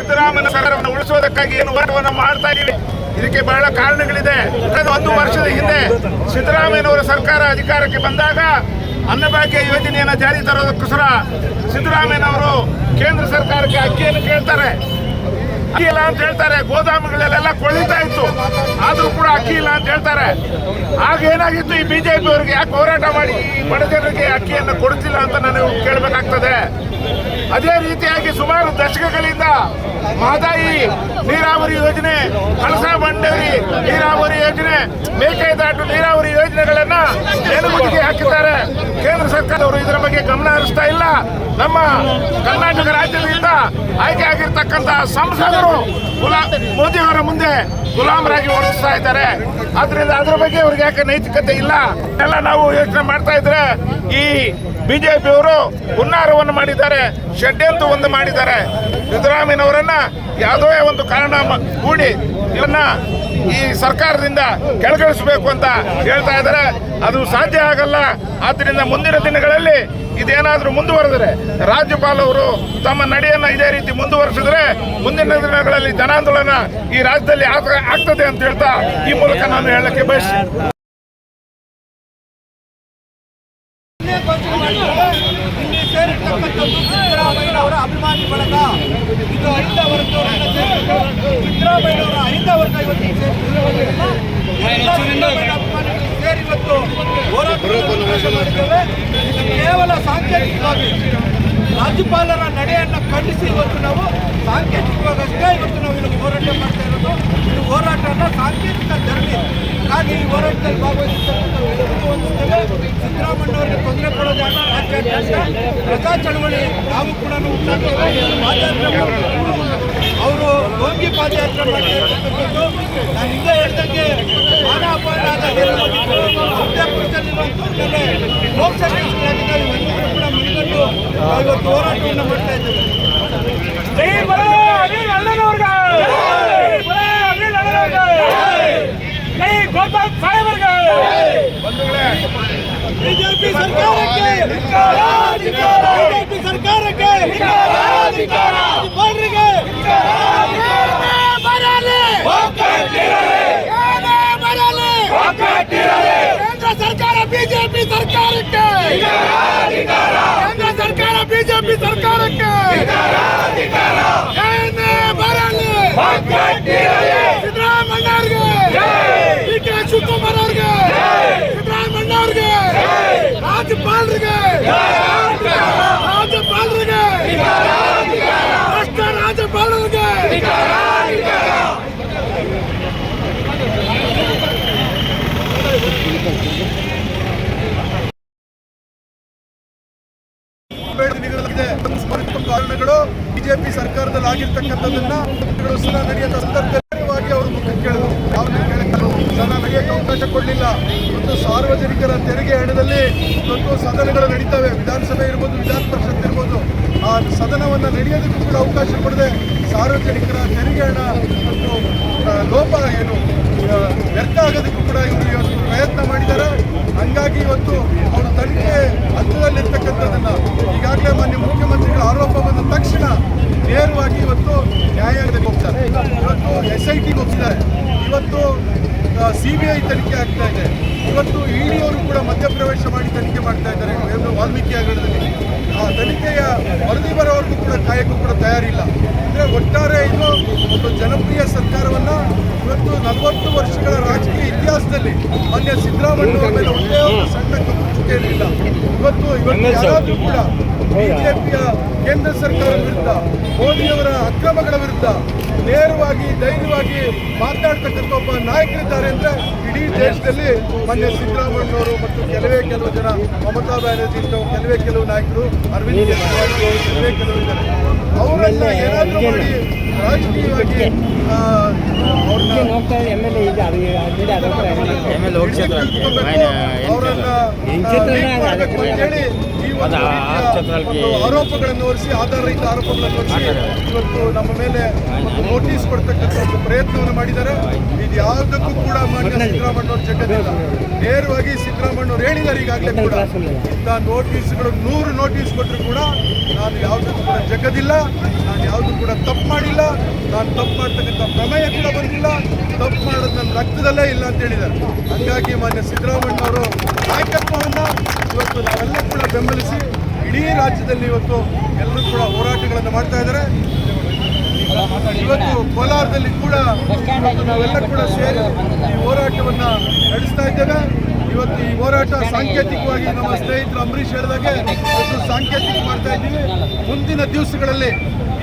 ಸಿದ್ದರಾಮಯ್ಯ ಸರ್ಕಾರವನ್ನು ಉಳಿಸೋದಕ್ಕಾಗಿ ಏನು ಹೋರಾಟವನ್ನು ಮಾಡ್ತಾ ಇದೀವಿ ಇದಕ್ಕೆ ಬಹಳ ಕಾರಣಗಳಿದೆ. ಕಳೆದ ಒಂದು ವರ್ಷದ ಹಿಂದೆ ಸಿದ್ದರಾಮಯ್ಯನವರ ಸರ್ಕಾರ ಅಧಿಕಾರಕ್ಕೆ ಬಂದಾಗ ಅನ್ನಭಾಗ್ಯ ಯೋಜನೆಯನ್ನು ಜಾರಿ ತರೋದಕ್ಕೋಸ್ಕರ ಸಿದ್ದರಾಮಯ್ಯನವರು ಕೇಂದ್ರ ಸರ್ಕಾರಕ್ಕೆ ಅಕ್ಕಿಯನ್ನು ಕೇಳ್ತಾರೆ. ಅಕ್ಕಿ ಇಲ್ಲ ಅಂತ ಹೇಳ್ತಾರೆ. ಗೋದಾಮುಗಳಲ್ಲೆಲ್ಲ ಕೊಳಿತಾ ಇತ್ತು. ಆದ್ರೂ ಕೂಡ ಅಕ್ಕಿ ಇಲ್ಲ ಅಂತ ಹೇಳ್ತಾರೆ. ಆಗ ಏನಾಗಿತ್ತು ಈ ಬಿಜೆಪಿ ಅವರಿಗೆ ಯಾಕೆ ಹೋರಾಟ ಮಾಡಿ ಈ ಬಡ ಜನರಿಗೆ ಅಕ್ಕಿಯನ್ನು ಕೊಡ್ತಿಲ್ಲ ಅಂತ ನಾನು ಕೇಳಬೇಕಾಗ್ತದೆ. ಅದೇ ರೀತಿಯಾಗಿ ಸುಮಾರು ದಶಕಗಳಿಂದ ಮಾದಾಯಿ ನೀರಾವರಿ ಯೋಜನೆ, ಕಳಸಾ ಬಂಡೇರಿ ನೀರಾವರಿ ಯೋಜನೆ ಮೇಕೆದಾಟು ನೀರಾವರಿ ಯೋಜನೆಗಳನ್ನ ನೆಲಗುದಿಗೆ ಹಾಕಿದ್ದಾರೆ. ಕೇಂದ್ರ ಸರ್ಕಾರದವರು ಇದರ ಬಗ್ಗೆ ಗಮನ ಹರಿಸ್ತಾ ಇಲ್ಲ. ನಮ್ಮ ಕರ್ನಾಟಕ ರಾಜ್ಯದಿಂದ ಆಯ್ಕೆ ಆಗಿರ್ತಕ್ಕಂಥ ಸಂಸದರು ಗುಲಾ ಮೋದಿ ಅವರ ಮುಂದೆ ಗುಲಾಮರಾಗಿ ವರ್ತಿಸ್ತಾ ಇದ್ದಾರೆ. ಆದ್ರಿಂದ ಅದ್ರ ಬಗ್ಗೆ ಅವ್ರಿಗೆ ಯಾಕೆ ನೈತಿಕತೆ ಇಲ್ಲ? ಎಲ್ಲ ನಾವು ಯೋಚನೆ ಮಾಡ್ತಾ ಇದ್ರೆ ಈ ಬಿಜೆಪಿಯವರು ಹುನ್ನಾರವನ್ನು ಮಾಡಿದ್ದಾರೆ ಷಡ್ಯಂತ್ರ ಒಂದು ಮಾಡಿದ್ದಾರೆ. ಸಿದ್ದರಾಮಯ್ಯನವರನ್ನ ಯಾವುದೋ ಒಂದು ಕಾರಣ ಹೂಡಿ ಇವನ್ನ ಈ ಸರ್ಕಾರದಿಂದ ಕೆಳಗಿಳಿಸಬೇಕು ಅಂತ ಹೇಳ್ತಾ ಇದ್ದಾರೆ. ಅದು ಸಾಧ್ಯ ಆಗಲ್ಲ. ಆದ್ದರಿಂದ ಮುಂದಿನ ದಿನಗಳಲ್ಲಿ ಇದೇನಾದರೂ ಮುಂದುವರೆದರೆ ರಾಜ್ಯಪಾಲವರು ತಮ್ಮ ನಡೆಯನ್ನು ಇದೇ ರೀತಿ ಮುಂದುವರೆಸಿದ್ರೆ ಮುಂದಿನ ದಿನಗಳಲ್ಲಿ ಜನಾಂದೋಲನ ಈ ರಾಜ್ಯದಲ್ಲಿ ಆಗ- ಆಗ್ತದೆ ಅಂತ ಹೇಳ್ತಾ ಈ ಮೂಲಕ ನಾನು ಹೇಳಕ್ಕೆ ಬಯಸ್ತೀನಿ. ಸಿದ್ದರಾಮಯ್ಯ ಅವರ ಅಭಿಮಾನಿ ಬಳಗ ಇದು ವರ್ಗದವರನ್ನ ಸಿದ್ದರಾಮಯ್ಯ ಸೇರಿ ಇವತ್ತು ಕೇವಲ ಸಾಂಕೇತಿಕವಾಗಿ ರಾಜ್ಯಪಾಲರ ನಡೆಯನ್ನು ಖಂಡಿಸಿ ಇವತ್ತು ನಾವು ಸಾಂಕೇತಿಕವಾಗಷ್ಟೇ ಇವತ್ತು ನಾವು ಇಲ್ಲಿ ಹೋರಾಟ ಮಾಡ್ತಾ ಇರೋದು. ಇದು ಹೋರಾಟನ ಸಾಂಕೇತಿಕ ಧರಣಿ ಹಾಗಾಗಿ ಈ ಹೋರಾಟದಲ್ಲಿ ಭಾಗವಹಿಸಿದ್ದೇವೆ ಸಿದ್ದರಾಮಯ್ಯವರಿಗೆ ತೊಂದರೆ ಕೊಡೋದಾಗ ಪ್ರಜಾ ಚಳವಳಿ ನಾವು ಕೂಡ ಗೋಂಗಿ ಪಾದಯಾತ್ರೆ ನಾನು ಹಿಂದೆ ಹೇಳ್ದಂಗೆ ಮಾನ ಅಪರಾಧ ಶಿಕ್ಷಣಾಧಿಕಾರಿ ಇವೆಲ್ಲರೂ ಕೂಡ ನಾವು ಇವತ್ತು ಹೋರಾಟವನ್ನು ಮಾಡ್ತಾ ಇದ್ದೇವೆ ಬಿಜೆಪಿ ಸರ್ಕಾರಕ್ಕೆ ಬಿಜೆಪಿ ಸರ್ಕಾರಕ್ಕೆ ಕೇಂದ್ರ ಸರ್ಕಾರ ಬಿಜೆಪಿ ಸರ್ಕಾರಕ್ಕೆ ಕೇಂದ್ರ ಸರ್ಕಾರ ಬಿಜೆಪಿ ಸರ್ಕಾರಕ್ಕೆ ಏನೇ ಬರಲಿ ಸಿದ್ದರಾಮಯ್ಯ ಅವ್ರಿಗೆ ಡಿ ಕೆ ಶಿವಕುಮಾರ್ ಅವ್ರಿಗೆ ಸಿದ್ದರಾಮಯ್ಯ ಅವ್ರಿಗೆ ರಾಜ್ಯಪಾಲರಿಗೆ ರಾಜ್ಯಪಾಲರಿಗೆ ಸದನ ನಡೆಯಕ್ಕೆ ಅವಕಾಶ ಕೊಡಲಿಲ್ಲ ಒಂದು ಸಾರ್ವಜನಿಕರ ತೆರಿಗೆ ಹಣದಲ್ಲಿ ಒಂದು ಸದನಗಳು ನಡೀತವೆ. ವಿಧಾನಸಭೆ ಇರ್ಬೋದು, ವಿಧಾನ ಪರಿಷತ್ ಇರ್ಬೋದು. ಆ ಸದನವನ್ನು ನಡೆಯೋದಕ್ಕೂ ಕೂಡ ಅವಕಾಶ ಕೊಡದೆ ಸಾರ್ವಜನಿಕರ ತೆರಿಗೆ ಹಣ ಒಂದು ಲೋಪ ಏನು ವ್ಯರ್ಥ ಆಗೋದಕ್ಕೂ ಕೂಡ ಇವರು ಇವತ್ತು ಪ್ರಯತ್ನ ಮಾಡಿದ್ದಾರೆ. ಹಂಗಾಗಿ ಇವತ್ತು ಅವರು ತನಿಖೆ ಹಂತದಲ್ಲಿರ್ತಕ್ಕಂಥದ್ದನ್ನ ಈಗಾಗಲೇ ಮಾನ್ಯ ಮುಖ್ಯಮಂತ್ರಿಗಳ ಆರೋಪ ಬಂದ ತಕ್ಷಣ ನೇರವಾಗಿ ಇವತ್ತು ನ್ಯಾಯಾಲಯಕ್ಕೆ ಹೋಗ್ತಾರೆ ಇವತ್ತು ಎಸ್ ಐ ಟಿಗೆ ಹೋಗ್ತಿದ್ದಾರೆ ಇವತ್ತು ಸಿ ಬಿ ಐ ತನಿಖೆ ಆಗ್ತಾ ಇದೆ. ಇವತ್ತು ಇಡಿಯವರು ಕೂಡ ಮಧ್ಯಪ್ರವೇಶ ಮಾಡಿ ತನಿಖೆ ಮಾಡ್ತಾ ಇದ್ದಾರೆ. ವಾಲ್ಮೀಕಿ ಹಗರಣದಲ್ಲಿ. ಆ ತನಿಖೆಯ ವರದಿ ಬರೋವರೆಗೂ ಕೂಡ ಕಾಯಕ್ಕೂ ಕೂಡ ತಯಾರಿಲ್ಲ. ಅಂದರೆ ಒಟ್ಟಾರೆ ಇದು ಒಂದು ಜನಪ್ರಿಯ ಸರ್ಕಾರವನ್ನು ಇವತ್ತು ನಲವತ್ತು ವರ್ಷಗಳ ರಾಜಕೀಯ ಇತಿಹಾಸದಲ್ಲಿ ಮಾನ್ಯ ಸಿದ್ದರಾಮಯ್ಯ ಮೇಲೆ ಒಂದೇ ಒಂದು ಸಣ್ಣ ಕಪ್ಪು ಇರಲಿಲ್ಲ ಇವತ್ತು ಇವತ್ತು ಯಾರಾದರೂ ಕೂಡ ಬಿಜೆಪಿಯ ಕೇಂದ್ರ ಸರ್ಕಾರದ ವಿರುದ್ಧ ಮೋದಿಯವರ ಅಕ್ರಮಗಳ ವಿರುದ್ಧ ನೇರವಾಗಿ ಧೈರ್ಯವಾಗಿ ಮಾತನಾಡ್ತಕ್ಕಂಥ ಒಬ್ಬ ನಾಯಕರಿದ್ದಾರೆ ಅಂದ್ರೆ ಇಡೀ ದೇಶದಲ್ಲಿ ಮೊನ್ನೆ ಸಿದ್ದರಾಮಯ್ಯನವರು ಮತ್ತು ಕೆಲವೇ ಕೆಲವು ಜನ ಮಮತಾ ಬ್ಯಾನರ್ಜಿ ಕೆಲವೇ ಕೆಲವು ನಾಯಕರು ಅರವಿಂದ್ ಕೇಜ್ರಿವಾಲ್ ಕೆಲವೇ ಕೆಲವು ಇದ್ದಾರೆ ಅವರನ್ನ ಏನಾದರೂ ಮಾಡಿ ರಾಜಕೀಯವಾಗಿ ಅವರನ್ನ ಅವರನ್ನ ಆರೋಪಗಳನ್ನು ಹೊರಿಸಿ ಆಧಾರ ರಹಿತ ಆರೋಪಗಳನ್ನು ಹೊರಿಸಿ ಇವತ್ತು ನಮ್ಮ ಮೇಲೆ ನೋಟಿಸ್ ಕೊಡ್ತಕ್ಕಂಥ ಒಂದು ಪ್ರಯತ್ನವನ್ನು ಮಾಡಿದ್ದಾರೆ. ಇದು ಯಾವುದಕ್ಕೂ ಕೂಡ ಮಾನ್ಯ ಅವರು ಜಗತ್ತಿಲ್ಲ ನೇರವಾಗಿ ಸಿದ್ದರಾಮಣ್ಣವ್ರು ಹೇಳಿದ್ದಾರೆ ಈಗಾಗಲೇ ಕೂಡ. ಇಂಥ ನೋಟಿಸ್ಗಳು, ನೂರು ನೋಟಿಸ್ ಕೊಟ್ಟರು ಕೂಡ ನಾನು ಯಾವುದಕ್ಕೂ ಕೂಡ ಜಗ್ಗದಿಲ್ಲ. ನಾನು ಯಾವುದು ಕೂಡ ತಪ್ಪು ಮಾಡಿಲ್ಲ. ನಾನು ತಪ್ಪು ಮಾಡ್ತಕ್ಕಂಥ ಪ್ರಮೇಯ ಕೂಡ ಬಂದಿಲ್ಲ. ತಪ್ಪು ರಕ್ತದಲ್ಲೇ ಇಲ್ಲ ಅಂತ ಹೇಳಿದ್ದಾರೆ. ಹಂಗಾಗಿ ಮಾನ್ಯ ಸಿದ್ದರಾಮಣ್ಣವರು ನಾಯಕತ್ವವನ್ನು ಇವತ್ತು ನಾವೆಲ್ಲ ಕೂಡ ಬೆಂಬಲಿಸಿ ಇಡೀ ರಾಜ್ಯದಲ್ಲಿ ಇವತ್ತು ಎಲ್ಲರೂ ಕೂಡ ಹೋರಾಟಗಳನ್ನು ಮಾಡ್ತಾ ಇದ್ದಾರೆ. ಇವತ್ತು ಕೋಲಾರದಲ್ಲಿ ಕೂಡ ಇವತ್ತು ನಾವೆಲ್ಲ ಕೂಡ ಸೇರಿ ಈ ಹೋರಾಟವನ್ನು ನಡೆಸ್ತಾ ಇದ್ದೇವೆ. ಇವತ್ತು ಈ ಹೋರಾಟ ಸಾಂಕೇತಿಕವಾಗಿ ನಮ್ಮ ಸ್ನೇಹಿತರು ಅಂಬರೀಷ್ ಹೇಳಿದಾಗೆ ಇವತ್ತು ಸಾಂಕೇತಿಕ ಮಾಡ್ತಾ ಇದ್ದೀವಿ. ಮುಂದಿನ ದಿವಸಗಳಲ್ಲಿ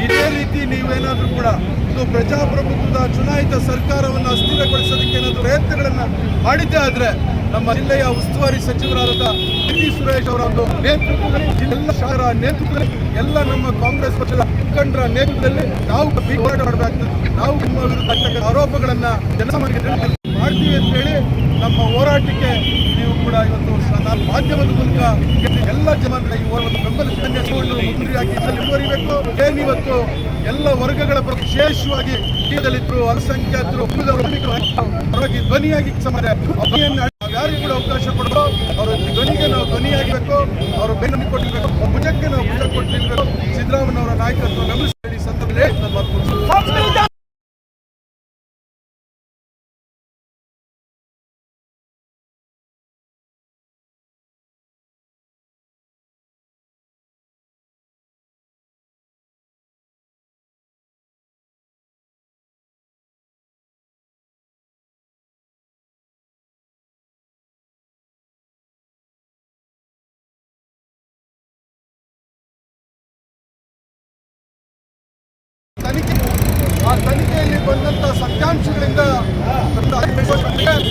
ಇದೇ ರೀತಿ ನೀವೇನಾದರೂ ಕೂಡ ಇದು ಪ್ರಜಾಪ್ರಭುತ್ವದ ಚುನಾಯಿತ ಸರ್ಕಾರವನ್ನು ಅಸ್ಥಿರಗೊಳಿಸೋದಕ್ಕೆ ಏನಾದರೂ ಪ್ರಯತ್ನಗಳನ್ನು ಮಾಡಿದ್ದೇ ಆದರೆ ನಮ್ಮ ಜಿಲ್ಲೆಯ ಉಸ್ತುವಾರಿ ಸಚಿವರಾದ ಟಿ ಸುರೇಶ್ ಅವರ ಒಂದು ನೇತೃತ್ವದಲ್ಲಿ ಎಲ್ಲ ಶಾಸಕರ ನೇತೃತ್ವದಲ್ಲಿ ಎಲ್ಲ ನಮ್ಮ ಕಾಂಗ್ರೆಸ್ ಪಕ್ಷದ ಮುಖಂಡರ ನೇತೃತ್ವದಲ್ಲಿ ನಾವು ಹೋರಾಟ ಮಾಡಬೇಕಾಗ್ತದೆ. ನಾವು ನಿಮ್ಮ ವಿರುದ್ಧ ಆರೋಪಗಳನ್ನು ಜನಸಾಮಾನ್ಯ ಮಾಡ್ತೀವಿ ಅಂತ ಹೇಳಿ ನಮ್ಮ ಹೋರಾಟಕ್ಕೆ ಕೂಡ ಇವತ್ತು ನಾನು ಮಾಧ್ಯಮದ ಮೂಲಕ ಎಲ್ಲ ಜನರ ಈ ಹೋರಾಟದ ಬೆಂಬಲಿಸಿಕೊಂಡು ಮುಂದಿರಿಯಾಗಿ ಇದರಲ್ಲಿ ಮುಂದುವರಿಬೇಕು ಏನಿವತ್ತು ಎಲ್ಲ ವರ್ಗಗಳ ವಿಶೇಷವಾಗಿ ದಲಿತರು ಅಲ್ಪಸಂಖ್ಯಾತರು ಪರವಾಗಿ ಧ್ವನಿಯಾಗಿ ಸಮಾಜ ಯಾರಿಗೂ ಕೂಡ ಅವಕಾಶ ಕೊಡಬೇಕು ಅವರ ಧ್ವನಿಗೆ ನಾವು ಧ್ವನಿಯಾಗಬೇಕು ಅವರು ಬೆನ್ನು ಕೊಟ್ಟಿರಬೇಕು. ಭುಜಕ್ಕೆ ನಾವು ಭುಜ ಕೊಟ್ಟಿರ್ಬೇಕು. ಸಿದ್ದರಾಮಯ್ಯ ಅವರ ನಾಯಕತ್ವ ಗಮನಿಸಿ. ಸಂದರ್ಭದಲ್ಲಿ ತನಿಖೆ ಆ ತನಿಖೆಯಲ್ಲಿ ಬಂದಂತ ಸತ್ಯಾಂಶಗಳಿಂದ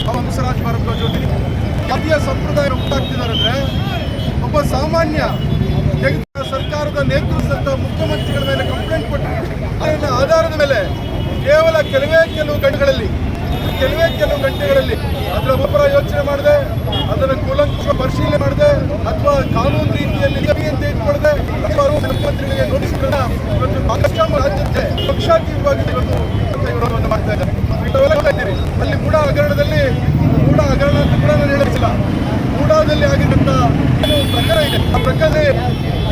ಹಂಸರಾಜ್ ಭಾರದ್ವಾಜ್ ಜೊತೆ ಜಾತಿಯ ಸಂಪ್ರದಾಯ ಉಂಟಾಗ್ತಿದ್ದಾರೆ ಅಂದ್ರೆ ಒಬ್ಬ ಸಾಮಾನ್ಯ ಸರ್ಕಾರದ ನೇತೃತ್ವದ ಮುಖ್ಯಮಂತ್ರಿಗಳ ಮೇಲೆ ಕಂಪ್ಲೇಂಟ್ ಕೊಟ್ಟು ಆಧಾರದ ಮೇಲೆ ಕೇವಲ ಕೆಲವೇ ಕೆಲವು ಗಂಟೆಗಳಲ್ಲಿ ಕೆಲವೇ ಕೆಲವು ಗಂಟೆಗಳಲ್ಲಿ ಅದರ ಒಬ್ಬರ ಯೋಚನೆ ಮಾಡದೆ ಅದರ ಕೂಲಂಕುಷ ಪರಿಶೀಲನೆ ಮಾಡದೆ, ಅಥವಾ ಕಾನೂನು ರೀತಿಯಲ್ಲಿ ಅಂತ ಇಟ್ಕೊಳ್ಳದೆ ಮುಖ್ಯಮಂತ್ರಿಗಳಿಗೆ ನೋಟಿಸ್ಗಳನ್ನ ಇವತ್ತು ಮಹಾರಾಷ್ಟ್ರ ರಾಜ್ಯಕ್ಕೆ ಪಕ್ಷಾತೀತವಾಗಿ ಇವತ್ತು ವಿರೋಧವನ್ನು ಮಾಡ್ತಾ ಇದ್ದಾರೆ. ಅಲ್ಲಿ ಮೂಡ ಹಗರಣದಲ್ಲಿ ಮೂಡ ಹಗರಣ ಅಂತ ಕೂಡ ನಾನು ಹೇಳಿಸಿಲ್ಲ ಮೂಡಾದಲ್ಲಿ ಆಗಿರುವಂತ ಏನು ಪ್ರಕರಣ ಇದೆ. ಆ ಪ್ರಕರಣ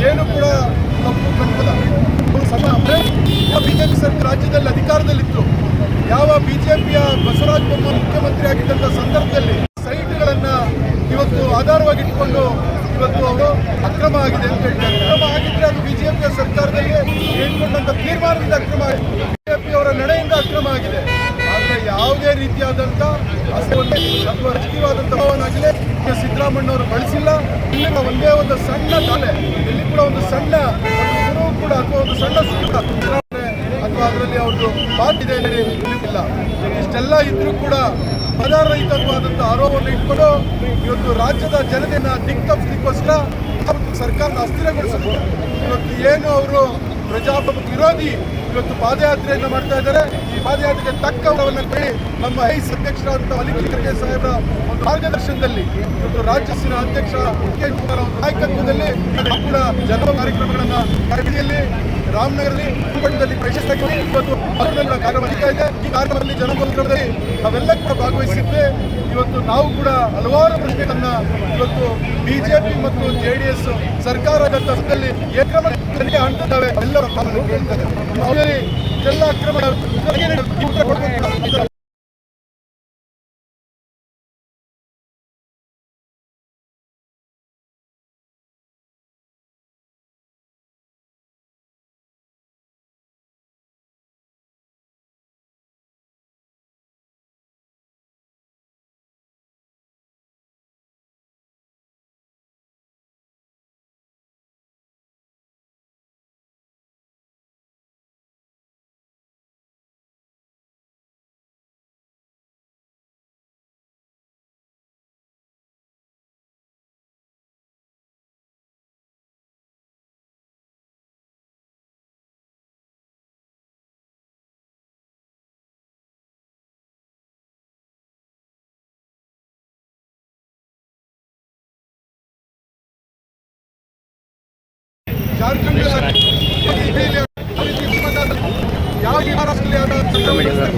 ಏನು ಕೂಡ ತಪ್ಪು ಕಂಡಿಲ್ಲ ಬಿಜೆಪಿ ಸರ್ಕಾರ ರಾಜ್ಯದಲ್ಲಿ ಅಧಿಕಾರದಲ್ಲಿತ್ತು. ಯಾವ ಬಿಜೆಪಿಯ ಬಸವರಾಜ ಬೊಮ್ಮಾಯಿ ಮುಖ್ಯಮಂತ್ರಿ ಆಗಿದ್ದಂಥ ಸಂದರ್ಭದಲ್ಲಿ ಸೈಟ್ಗಳನ್ನು ಇವತ್ತು ಆಧಾರವಾಗಿ ಇಟ್ಕೊಂಡು ಇವತ್ತು ಅವರು ಅಕ್ರಮ ಆಗಿದೆ ಅಂತ ಹೇಳ್ತಾರೆ. ಅಕ್ರಮ ಆಗಿದ್ರೆ ಅದು ಬಿಜೆಪಿಯ ಸರ್ಕಾರದಲ್ಲಿ ಹೇಳ್ಕೊಂಡಂತ ತೀರ್ಮಾನದಿಂದ ಅಕ್ರಮ ಆಗಿದೆ. ಬಿಜೆಪಿ ಅವರ ನಡೆಯಿಂದ ಅಕ್ರಮ ಆಗಿದೆ. ಆದರೆ ಯಾವುದೇ ರೀತಿಯಾದಂಥ ಅಥವಾ ರಾಜಕೀಯವಾದಂಥ ಅವರು ಸಿದ್ದರಾಮಣ್ಣವರು ಬಳಸಿಲ್ಲ. ಇಲ್ಲಿನ ಒಂದೇ ಒಂದು ಸಣ್ಣ ದಾಲೆ ಇಲ್ಲಿ ಕೂಡ ಒಂದು ಸಣ್ಣ ಕೂಡ ಅಥವಾ ಒಂದು ಸಣ್ಣ ಅದರಲ್ಲಿ ಅವ್ರದ್ದು ಮಾತಿದೆ ಇಲ್ಲ ಇಷ್ಟೆಲ್ಲ ಇದ್ರೂ ಕೂಡ ಪದಾರಹಿತವಾದಂಥ ಆರೋಪವನ್ನು ಇಟ್ಕೊಂಡು ಇವತ್ತು ರಾಜ್ಯದ ಜನತೆಯನ್ನ ದಿಕ್ಕಿಗೋಸ್ಕರ ಸರ್ಕಾರದ ಅಸ್ಥಿರಗೊಳಿಸಬಹುದು ಇವತ್ತು ಏನು ಅವರು ಪ್ರಜಾಪ್ರಭುತ್ವ ವಿರೋಧಿ ಇವತ್ತು ಪಾದಯಾತ್ರೆಯನ್ನು ಮಾಡ್ತಾ ಇದ್ದಾರೆ. ಈ ಪಾದಯಾತ್ರೆಗೆ ತಕ್ಕ ಅವರನ್ನು ಕೇಳಿ ನಮ್ಮ ಐಸ್ ಅಧ್ಯಕ್ಷರಾದಂಥ ಮಲ್ಲಿಕಾರ್ಜುನ ಖರ್ಗೆ ಸಾಹೇಬರ ಒಂದು ಮಾರ್ಗದರ್ಶನದಲ್ಲಿ ಇವತ್ತು ರಾಜ್ಯಸಿನ ಅಧ್ಯಕ್ಷ ಕುಮಾರ್ ಅವರ ನಾಯಕತ್ವದಲ್ಲಿ ಕೂಡ ಜನ ಕಾರ್ಯಕ್ರಮಗಳನ್ನು ಕರಡಿಯಲ್ಲಿ ರಾಮನಗರದಲ್ಲಿ ಪಟ್ಟಣದಲ್ಲಿ ಪ್ರಶಸ್ತಿ ಇವತ್ತು ಕಾರ್ಯಕ್ರಮ ನಡೀತಾ ಇದೆ. ಈ ಕಾರ್ಯಕ್ರಮದಲ್ಲಿ ಜನಗೋಸ್ಕರದಲ್ಲಿ ನಾವೆಲ್ಲ ಕೂಡ ಭಾಗವಹಿಸಿದ್ದೆ ಇವತ್ತು ನಾವು ಕೂಡ ಹಲವಾರು ಪ್ರಶ್ನೆಗಳನ್ನ ಇವತ್ತು ಬಿಜೆಪಿ ಮತ್ತು ಜೆ ಡಿ ಎಸ್ ಸರ್ಕಾರ ಹಂತದಲ್ಲಿ ಏ ಕ್ರಮ ಹಂತದವೆ ಎಲ್ಲರ ಎಲ್ಲ ಅಕ್ರಮ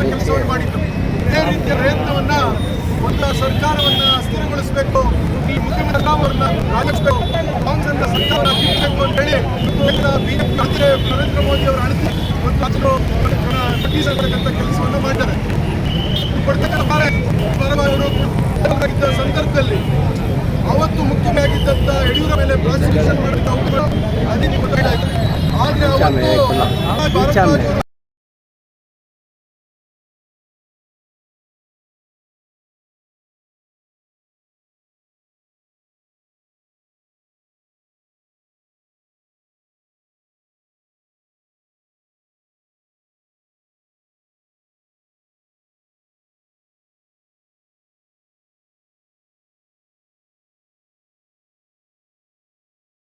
ಕೆಲಸವನ್ನು ಮಾಡಿದ್ರು ಇದೇ ರೀತಿಯ ಪ್ರಯತ್ನವನ್ನ ಒಂದು ಸರ್ಕಾರವನ್ನ ಸ್ಥಿರಗೊಳಿಸಬೇಕು ಈ ಮುಖ್ಯಮಂತ್ರಿ ಅವರನ್ನ ರಾಜಿಸಬೇಕು ಕಾಂಗ್ರೆಸ್ ಸರ್ಕಾರವನ್ನು ಕಿತ್ತಬೇಕು ಅಂತ ಹೇಳಿ ನರೇಂದ್ರ ಮೋದಿ ಅವರು ಅಣತಿ ಮತ್ತು ಅದನ್ನು ನೋಟಿಸ್ ಕೆಲಸವನ್ನು ಮಾಡಿದ್ದಾರೆ ಕೊಡ್ತಕ್ಕಂಥ ಸಂದರ್ಭದಲ್ಲಿ ಮುಖ್ಯವಾಗಿದ್ದಂಥ ಯಡಿಯೂರ ಮೇಲೆ ಪ್ರಾಸಿಕ್ಯೂಷನ್ ಮಾಡಿದ್ದ ಗೊತ್ತಾಗಿದೆ ಆದ್ರೆ ಅವತ್ತು